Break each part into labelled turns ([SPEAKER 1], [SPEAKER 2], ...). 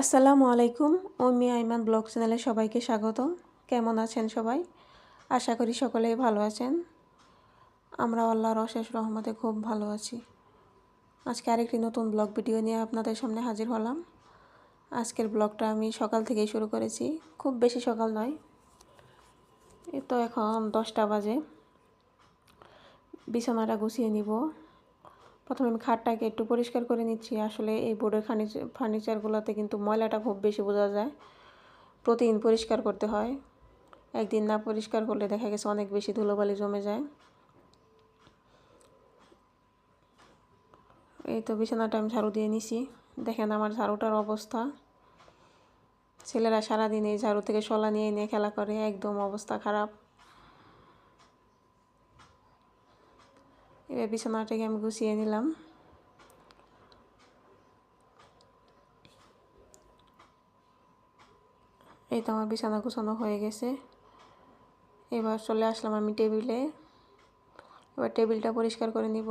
[SPEAKER 1] আসসালামু আলাইকুম ওমি আইমান ব্লগ চ্যানেলে সবাইকে স্বাগত কেমন আছেন সবাই? আশা করি সকলেই ভালো আছেন। আমরা আল্লাহর অশেষ রহমতে খুব ভালো আছি। আজকে আরেকটি নতুন ব্লগ ভিডিও নিয়ে আপনাদের সামনে হাজির হলাম। আজকের ব্লগটা আমি সকাল থেকেই শুরু করেছি। খুব বেশি সকাল নয়। এ তো এখন দশটা বাজে। বিছানাটা গুছিয়ে নিব। প্রথমে আমি খাটটাকে একটু পরিষ্কার করে নিচ্ছি। আসলে এই বোর্ডের ফার্নিচার ফার্নিচারগুলোতে কিন্তু ময়লাটা খুব বেশি বোঝা যায়। প্রতিদিন পরিষ্কার করতে হয়। একদিন না পরিষ্কার করলে দেখা গেছে অনেক বেশি ধুলোবালি জমে যায়। এই তো বিছানাটা আমি ঝাড়ু দিয়ে নিছি। দেখেন আমার ঝাড়ুটার অবস্থা। ছেলেরা সারাদিন এই ঝাড়ু থেকে শলা নিয়ে নিয়ে খেলা করে, একদম অবস্থা খারাপ। এবার বিছানাটাকে আমি গুছিয়ে নিলাম। এই তো আমার বিছানা গুছানো হয়ে গেছে। এবার চলে আসলাম আমি টেবিলে। এবার টেবিলটা পরিষ্কার করে নিব।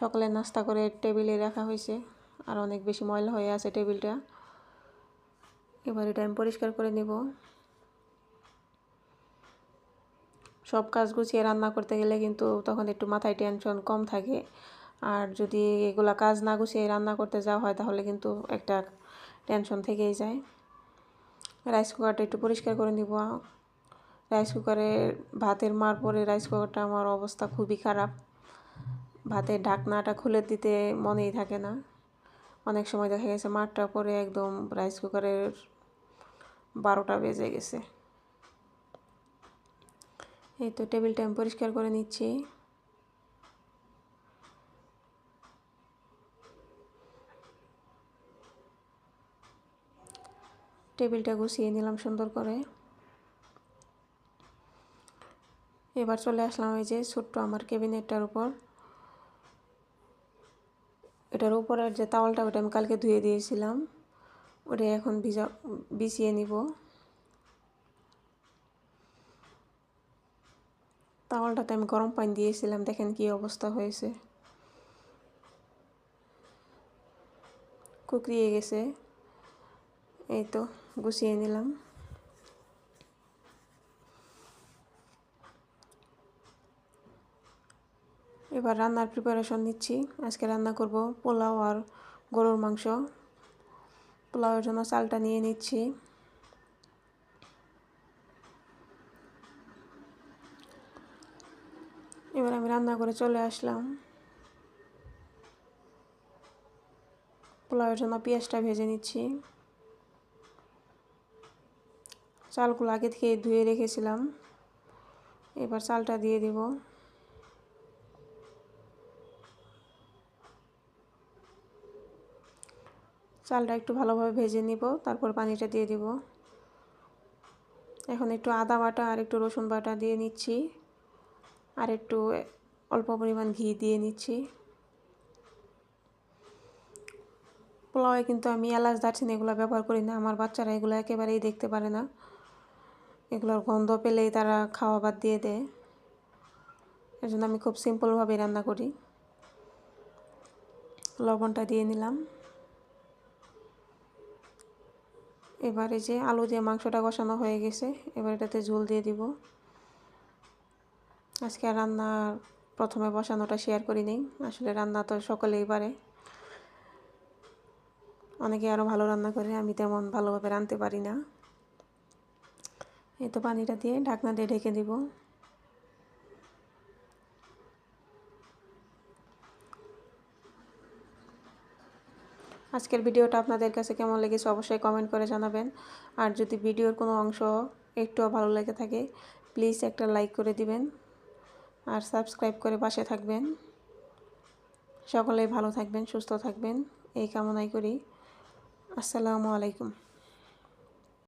[SPEAKER 1] সকালে নাস্তা করে টেবিলে রাখা হয়েছে। আর অনেক বেশি ময়লা হয়ে আছে টেবিলটা। এবার এটা আমি পরিষ্কার করে নিব। সব কাজ গুছিয়ে রান্না করতে গেলে কিন্তু তখন একটু মাথায় টেনশন কম থাকে। আর যদি এগুলা কাজ না গুছিয়ে রান্না করতে যাওয়া হয়, তাহলে কিন্তু একটা টেনশন থেকেই যায়। রাইস কুকারটা একটু পরিষ্কার করে নিব। রাইস কুকারে ভাতের মার পরে রাইস কুকারটা আমার অবস্থা খুবই খারাপ। ভাতের ঢাকনাটা খুলে দিতে মনেই থাকে না। অনেক সময় দেখা গেছে মারটা পরে একদম রাইস কুকারের বারোটা বেজে গেছে। এই তো টেবিলটা আমি পরিষ্কার করে নিচ্ছি। টেবিলটা গুছিয়ে নিলাম সুন্দর করে। এবার চলে আসলাম এই যে ছোট্ট আমার ক্যাবিনেটটার উপর। এটার উপরের যে তাওয়ালটা ওটা আমি কালকে ধুয়ে দিয়েছিলাম। ওটা এখন ভিজা বিছিয়ে নিব। তাওয়ালটাতে আমি গরম পানি দিয়েছিলাম, দেখেন কি অবস্থা হয়েছে। কুকরিয়ে গেছে। এই তো, গুছিয়ে নিলাম। এবার রান্নার প্রিপারেশন নিচ্ছি। আজকে রান্না করব পোলাও আর গরুর মাংস। পোলাওয়ের জন্য চালটা নিয়ে নিচ্ছি। এবার আমি রান্না করে চলে আসলাম। পোলাওয়ের জন্য পেঁয়াজটা ভেজে নিচ্ছি। চালগুলো আগে থেকে ধুয়ে রেখেছিলাম। এবার চালটা দিয়ে দিব। চালটা একটু ভালোভাবে ভেজে নিব, তারপর পানিটা দিয়ে দিব। এখন একটু আদা বাটা আর একটু রসুন বাটা দিয়ে নিচ্ছি। আর একটু অল্প পরিমাণ ঘি দিয়ে নিচ্ছি। পোলাওয়ে কিন্তু আমি এলাচ, দারচিনি এগুলো ব্যবহার করি না। আমার বাচ্চারা এগুলো একেবারেই দেখতে পারে না। এগুলোর গন্ধ পেলেই তারা খাওয়া বাদ দিয়ে দেয়। এর জন্য আমি খুব সিম্পলভাবেই রান্না করি। লবণটা দিয়ে নিলাম। এবারে যে আলু দিয়ে মাংসটা কষানো হয়ে গেছে, এবার এটাতে ঝোল দিয়ে দিব। আজকে রান্নার প্রথমে বসানোটা শেয়ার করি নেই। আসলে রান্না তো সকলেই পারে। অনেকে আরও ভালো রান্না করে, আমি তেমন ভালোভাবে রাঁধতে পারি না। এই তো পানিটা দিয়ে ঢাকনা দিয়ে ঢেকে দিব। আজকের ভিডিওটা আপনাদের কাছে কেমন লেগেছে অবশ্যই কমেন্ট করে জানাবেন। আর যদি ভিডিওর কোনো অংশ একটুও ভালো লেগে থাকে প্লিজ একটা লাইক করে দিবেন। আর সাবস্ক্রাইব করে পাশে থাকবেন। সকলেই ভালো থাকবেন, সুস্থ থাকবেন। এই কামনাই করি। আসসালামু আলাইকুম।